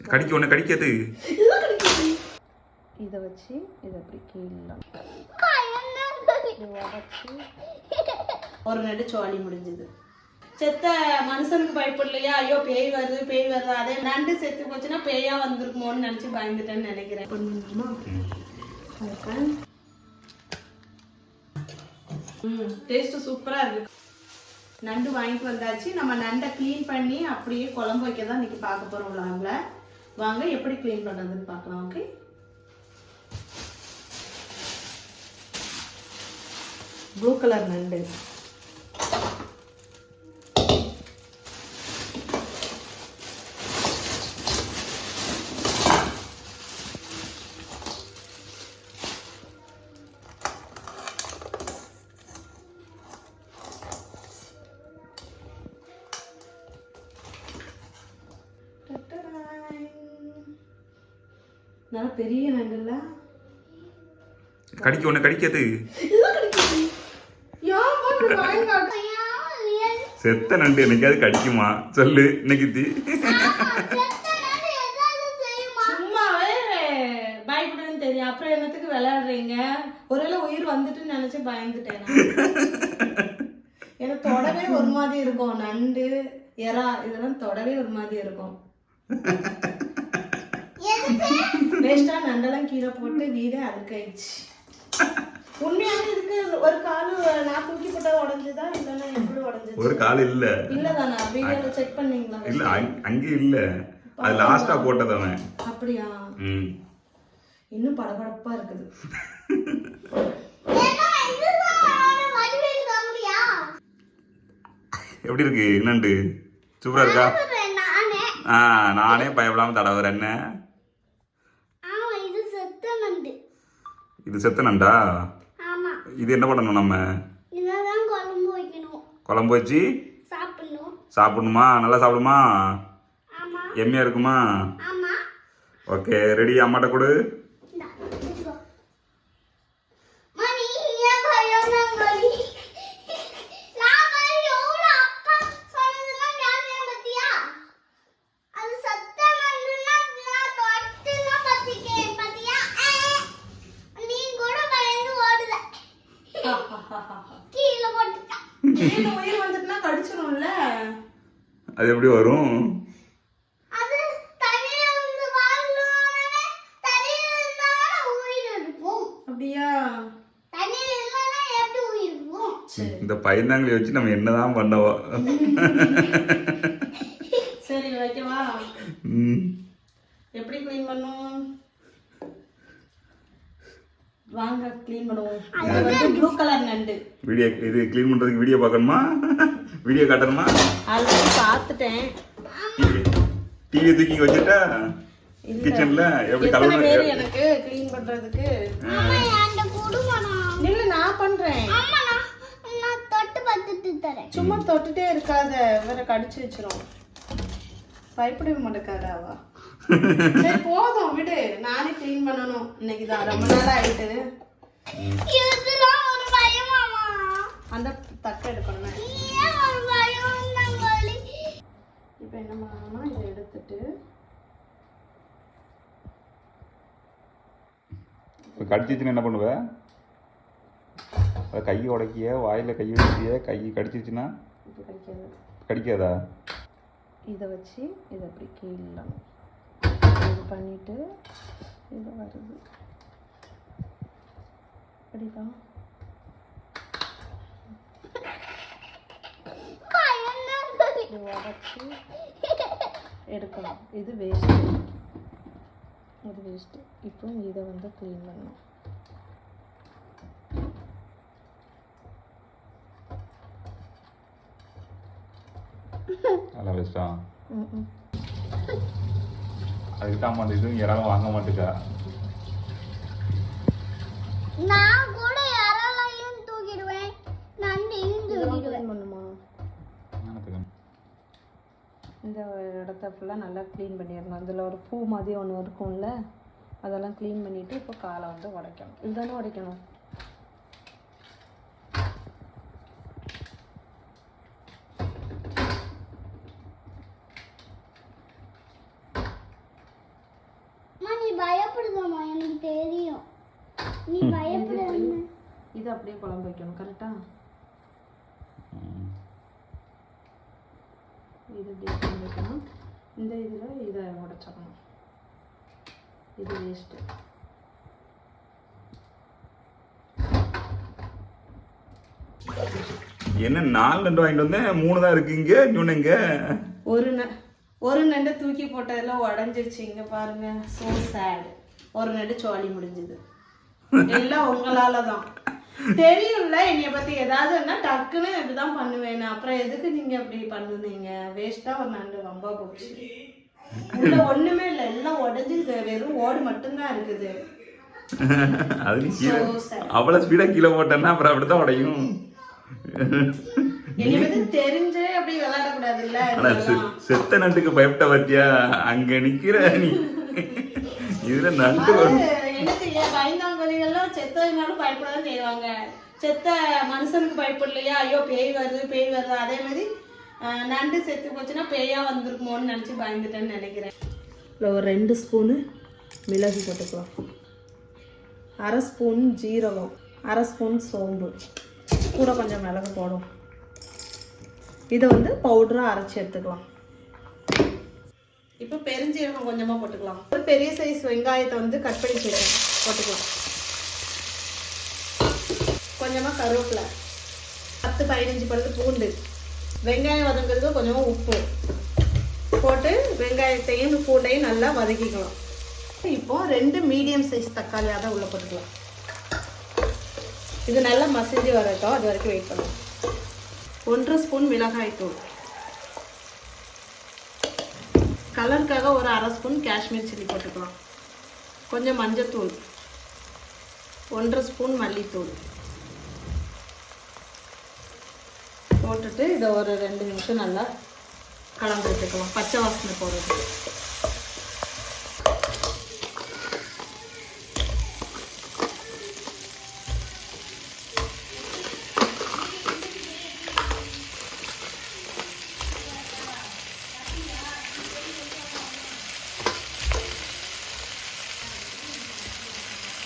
கடிக்க ஒன்று கடிக்காது இதை வச்சு இதை அப்படி கீழே இது உடச்சி ஒரு நடு சோழி முடிஞ்சது. செத்த மனுஷனுக்கு பயப்படலையா? ஐயோ பேய் வருது பேய் வருது. அதே நண்டு செத்து போச்சுன்னா பேயா வந்திருக்குமோன்னு நினைச்சு பயந்துட்டேன்னு நினைக்கிறேன். டேஸ்ட் சூப்பரா இருக்கு. நண்டு வாங்கிட்டு வந்தாச்சு. நம்ம நண்டை க்ளீன் பண்ணி அப்படியே குழம்பு வைக்க தான் இன்னைக்கு பார்க்க போறோம் விளாங்ல வாங்க எப்படி க்ளீன் பண்ணுறதுன்னு பார்க்கலாம் ஓகே ப்ளூ கலர் நண்டு. நல்ல பெரிய நண்டுல கடிக்க ஒன்று கடிக்காது. செத்த நண்டு என்னைக்காவது கடிக்குமா? சொல்லு இன்னைக்கு தி அப்புறம் என்னத்துக்கு விளையாடுறீங்க? ஒருவேளை உயிர் வந்துட்டுன்னு நினைச்சு பயந்துட்டேன். எனக்கு தொடவே ஒரு மாதிரி இருக்கும். நண்டு எறா இதெல்லாம் தொடவே ஒரு மாதிரி இருக்கும். வேஸ்டா நண்டெல்லாம் கீழே போட்டு வீடே அழுக்காயிடுச்சு. உண்மையாவே இதுக்கு ஒரு காலு நான் தூக்கி போட்டா உடஞ்சுதா? இல்லைன்னா எப்படி உடஞ்சது? ஒரு கால் இல்ல. இல்லதானா? வீடியோல செக் பண்ணீங்களா? இல்ல அங்க- அங்கே இல்ல. அது லாஸ்டா போட்டது அவன். அப்படியா? ம். இன்னும் படபடப்பா இருக்குது. எப்படி இருக்கு? நண்டு சூப்பரா இருக்கா? ஆ நானே பயப்படாம தடவுறேன். என்ன இது செத்த நண்டு இது செத்த நண்டா? இது என்ன பண்ணணும் நம்ம? குழம்பு வைக்கணும். குழம்பு வச்சு? சாப்பிடணும். நல்லா சாப்பிடுமா? எம்மியா இருக்குமா? Okay ready. அம்மாட்ட கொடு இந்தா, வச்சுக்கோ. மணி, ஏன் பயம் நாங்களி? நான் பாரு எவ்வளவு அப்பா சொன்னதெல்லாம் ஞாபகம் பாத்தியா? அது சத்த நண்டுன்னா நான் தொட்டுன்னா பாத்திக்கேன், பாத்தியா? ஆ. நீ கூட பயந்து ஓடுத. கீழே போட்டுட்டா. கீழே உயிர் வந்துட்டுனா கடிச்சிரும்ல. அது எப்படி வரும்? இந்த பையன்தாங்களை வச்சு நம்ம என்னதான் பண்ணவோ சரி வைக்கவா ம். எப்படி க்ளீன் பண்ணும் வாங்க க்ளீன் பண்ணுவோம் இது வந்து ப்ளூ கலர் நண்டு. வீடியோ இது க்ளீன் பண்றதுக்கு வீடியோ பார்க்கணுமா? வீடியோ காட்டணுமா? ஆல்ரெடி பார்த்துட்டேன். டிவி தூக்கி வச்சுட்டா. கிச்சன்ல எப்படி பேர் கலவரம் எனக்கு க்ளீன் பண்றதுக்கு? இல்ல நான் பண்றேன். அம்மா நான் நான் தொட்டு பார்த்துட்டு தரேன். சும்மா தொட்டுட்டே இருக்காத. வேற கடிச்சு வச்சிரும். பயப்படவே மாட்டேக்காத அவ. சரி போதும் விடு. நானே க்ளீன் பண்ணணும். இன்னைக்கு தான். ரொம்ப நாள் ஆயிட்டு. அந்த தக்க எடுக்கணும். இப்போ என்ன பண்ணணும்னா இதை எடுத்துட்டு இப்போ கடிச்சிச்சுன்னா என்ன பண்ணுவ? அதை கை உடைக்கிய வாயில கை வச்சிய கை கடிச்சிச்சுன்னா? கடிக்காது. கடிக்காதா? இதை வச்சு இதை அப்படி கீழே இது பண்ணிட்டு இது வருது. அப்படிதான் பயம் நாங்களி இது உடச்சி எடுக்கணும் இது வேஸ்ட்டு இது வேஸ்ட்டு இப்போ இதை வந்து க்ளீன் பண்ணணும். நல்லா அதுக்கு தான் அந்த இதுவும் யாராலும் வாங்க மாட்டேக்கா? நான் இந்த இடத்த ஃபுல்லாக நல்லா க்ளீன் பண்ணிடணும். அதில் ஒரு பூ மாதிரி ஒன்று இருக்கும்ல அதெல்லாம் க்ளீன் பண்ணிவிட்டு இப்போ காலை வந்து உடைக்கணும். இதுதானே உடைக்கணும் பயப்படுதாமா எனக்கு தெரியும் நீ பயப்பட இது அப்படியே குழம்பு வைக்கணும் கரெக்டா இது வைக்கணும் இந்த இதில் இதை உடைச்சிடணும். இது வேஸ்ட்டு என்ன நாலு ரெண்டு வாங்கிட்டு வந்தேன். மூணு தான் இருக்கு இங்க இன்னொன்னு ஒரு நெ ஒரு நெண்டை தூக்கி போட்டதெல்லாம் உடஞ்சிருச்சு. இங்க பாருங்க சோ சேட் ஒரு நெண்டு சோழி முடிஞ்சது. எல்லாம் உங்களால தான் தெரியும்ல என்னைய பத்தி ஏதாவதுன்னா டக்குன்னு இப்படிதான் பண்ணுவேன். அப்புறம் எதுக்கு நீங்க அப்படி பண்ணுனீங்க? வேஸ்டா ஒரு நண்டு ரொம்ப போச்சு. உள்ள ஒண்ணுமே இல்ல எல்லாம் உடஞ்சி வெறும் ஓடு மட்டும்தான் இருக்குது. அது கீழே. அவ்வளவு ஸ்பீடா கீழே போட்டேன்னா அப்புறம் அப்படித்தான் உடையும். செத்த நண்டுக்கு பயப்பட்ட பத்தியா? அங்க நிக்கிற நீ. இதுல நண்டு செத்ததுனாலும் பயப்படதான் செய்வாங்க. செத்த மனுஷனுக்கு பயப்படலையா? ஐயோ பேய் வருது பேய் வருது. அதே மாதிரி நண்டு செத்து போச்சுன்னா பேயா வந்திருக்குமோன்னு நினச்சி பயந்துட்டேன்னு நினைக்கிறேன். இல்லை ஒரு ரெண்டு ஸ்பூனு மிளகு போட்டுக்கலாம். அரை ஸ்பூன் ஜீரகம் அரை ஸ்பூன் சோம்பு. கூட கொஞ்சம் மிளகு போடும். இதை வந்து பவுடராக அரைச்சி எடுத்துக்கலாம். இப்போ பெருஞ்சீரகம் கொஞ்சமாக போட்டுக்கலாம். ஒரு பெரிய சைஸ் வெங்காயத்தை வந்து கட் பண்ணி போட்டுக்கலாம். கொஞ்சமாக கருவேப்பிலை பத்து பதினஞ்சு பழுது பூண்டு வெங்காயம் வதங்கிறதுக்கு கொஞ்சமாக உப்பு போட்டு வெங்காயத்தையும் பூண்டையும் நல்லா வதக்கிக்கலாம். இப்போ ரெண்டு மீடியம் சைஸ் தக்காளியாக தான் உள்ளே போட்டுக்கலாம். இது நல்லா மசிஞ்சு வரட்டும். அது வரைக்கும் வெயிட் பண்ணுவோம் ஒன்றரை ஸ்பூன் மிளகாய் தூள். கலருக்காக ஒரு அரை ஸ்பூன் காஷ்மீர் சில்லி போட்டுக்கலாம். கொஞ்சம் மஞ்சத்தூள். ஒன்றரை ஸ்பூன் மல்லித்தூள். போட்டுட்டு இதை ஒரு ரெண்டு நிமிஷம் நல்லா கலந்து விட்டுக்கலாம் பச்சை வாசனை போடுறது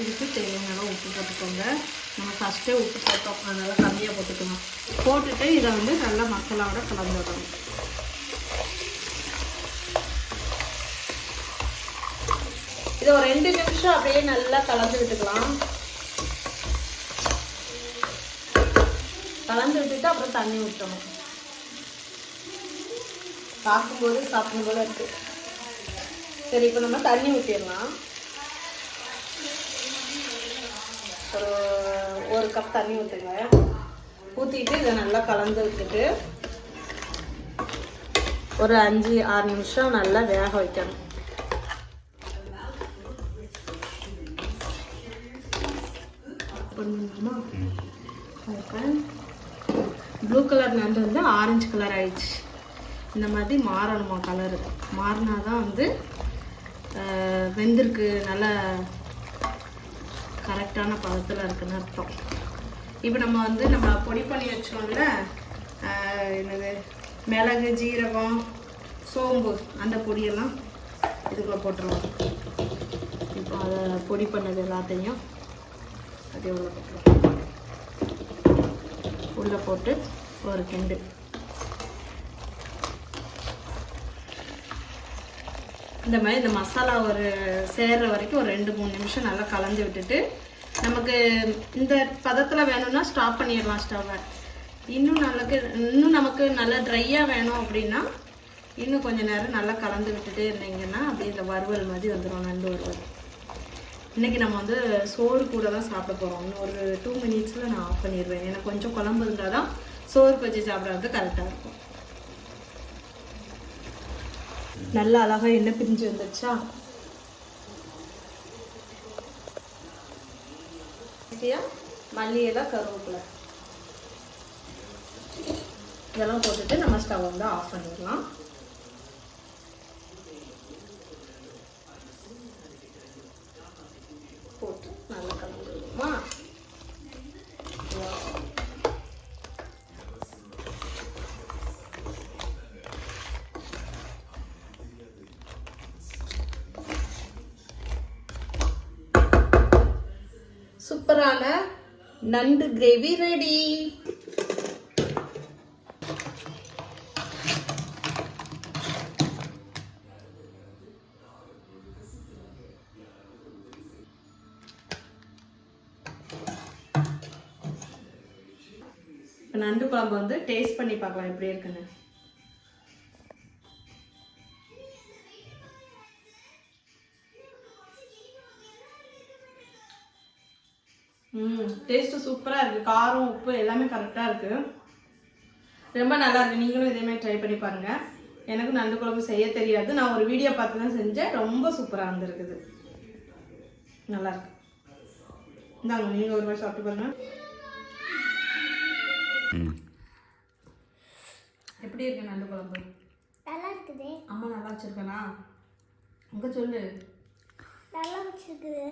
இதுக்கு தேவையான அளவு உப்பு போட்டுக்கோங்க நம்ம ஃபஸ்ட்டே உப்பு போட்டோம். அதனால் கம்மியாக போட்டுக்கணும் போட்டுட்டு இதை வந்து நல்லா மசாலாவோட கலந்து விடணும் இதை ஒரு ரெண்டு நிமிஷம் அப்படியே நல்லா கலந்து விட்டுக்கலாம். கலந்து விட்டுட்டு அப்புறம் தண்ணி ஊற்றணும். பார்க்கும்போது சாப்பிடும் போல இருக்கு. சரி இப்போ நம்ம தண்ணி ஊற்றிடலாம் ஒரு ஒரு கப் தண்ணி ஊற்றுங்க ஊற்றிட்டு இதை நல்லா கலந்து விட்டுட்டு ஒரு அஞ்சு ஆறு நிமிஷம் நல்லா வேக வைக்கணும். ப்ளூ கலர் நண்டு வந்து ஆரஞ்சு கலர் ஆயிடுச்சு. இந்த மாதிரி மாறணுமா கலரு மாறினா தான் வந்து வெந்திருக்கு நல்லா கரெக்டான பதத்தில் இருக்குன்னு அர்த்தம். இப்போ நம்ம வந்து நம்ம பொடி பண்ணி வச்சோம்ல என்னது மிளகு ஜீரகம் சோம்பு அந்த பொடியெல்லாம் இதுக்குள்ள போட்டுருவோம். இப்போ அதை பொடி பண்ணது எல்லாத்தையும் அதே உள்ள போட்டுருவோம். உள்ளே போட்டு ஒரு கிண்டு. இந்த மாதிரி இந்த மசாலா ஒரு சேர்ற வரைக்கும் ஒரு ரெண்டு மூணு நிமிஷம் நல்லா கலந்து விட்டுட்டு நமக்கு இந்த பதத்தில் வேணும்னா ஸ்டாப் பண்ணிடலாம் ஸ்டவ்வை இன்னும் நமக்கு இன்னும் நமக்கு நல்லா ட்ரையாக வேணும் அப்படின்னா இன்னும் கொஞ்சம் நேரம் நல்லா கலந்து விட்டுட்டே இருந்தீங்கன்னா அப்படியே இந்த வறுவல் மாதிரி வந்துடும் நண்டு வறுவல். இன்றைக்கி நம்ம வந்து சோறு கூட தான் சாப்பிட போகிறோம் இன்னும் ஒரு டூ மினிட்ஸில் நான் ஆஃப் பண்ணிடுவேன். எனக்கு கொஞ்சம் குழம்பு இருந்தால் தான் சோறு வச்சு சாப்பிட்றது கரெக்டாக இருக்கும். நல்லா அழகா எண்ணெய் பிரிஞ்சு வந்துச்சா மல்லி கருவேப்பிலை. இதெல்லாம் போட்டுட்டு நம்ம ஸ்டவ் வந்து ஆஃப் பண்ணிடலாம் போட்டு நல்லா கலந்துருவோமா சூப்பரான நண்டு கிரேவி ரெடி. நண்டு குழம்பு வந்து டேஸ்ட் பண்ணி பார்க்கலாம் எப்படி இருக்குன்னு. ம் டேஸ்ட்டு சூப்பராக இருக்குது காரம் உப்பு எல்லாமே கரெக்டாக இருக்குது ரொம்ப நல்லா இருக்கு. நீங்களும் இதே மாதிரி ட்ரை பண்ணி பாருங்க. எனக்கு நண்டு குழம்பு செய்ய தெரியாது. நான் ஒரு வீடியோ பார்த்து தான் செஞ்சேன். ரொம்ப சூப்பராக வந்திருக்குது நல்லா இருக்கு. இந்தாங்க நீங்கள் ஒரு வாரம் சாப்பிட்டு பாருங்க. ம். எப்படி இருக்கு நண்டு குழம்பு? நல்லா இருக்குது. அம்மா நல்லா வச்சிருக்கேனா? உங்க சொல்லு. நல்லா வச்சிருக்குது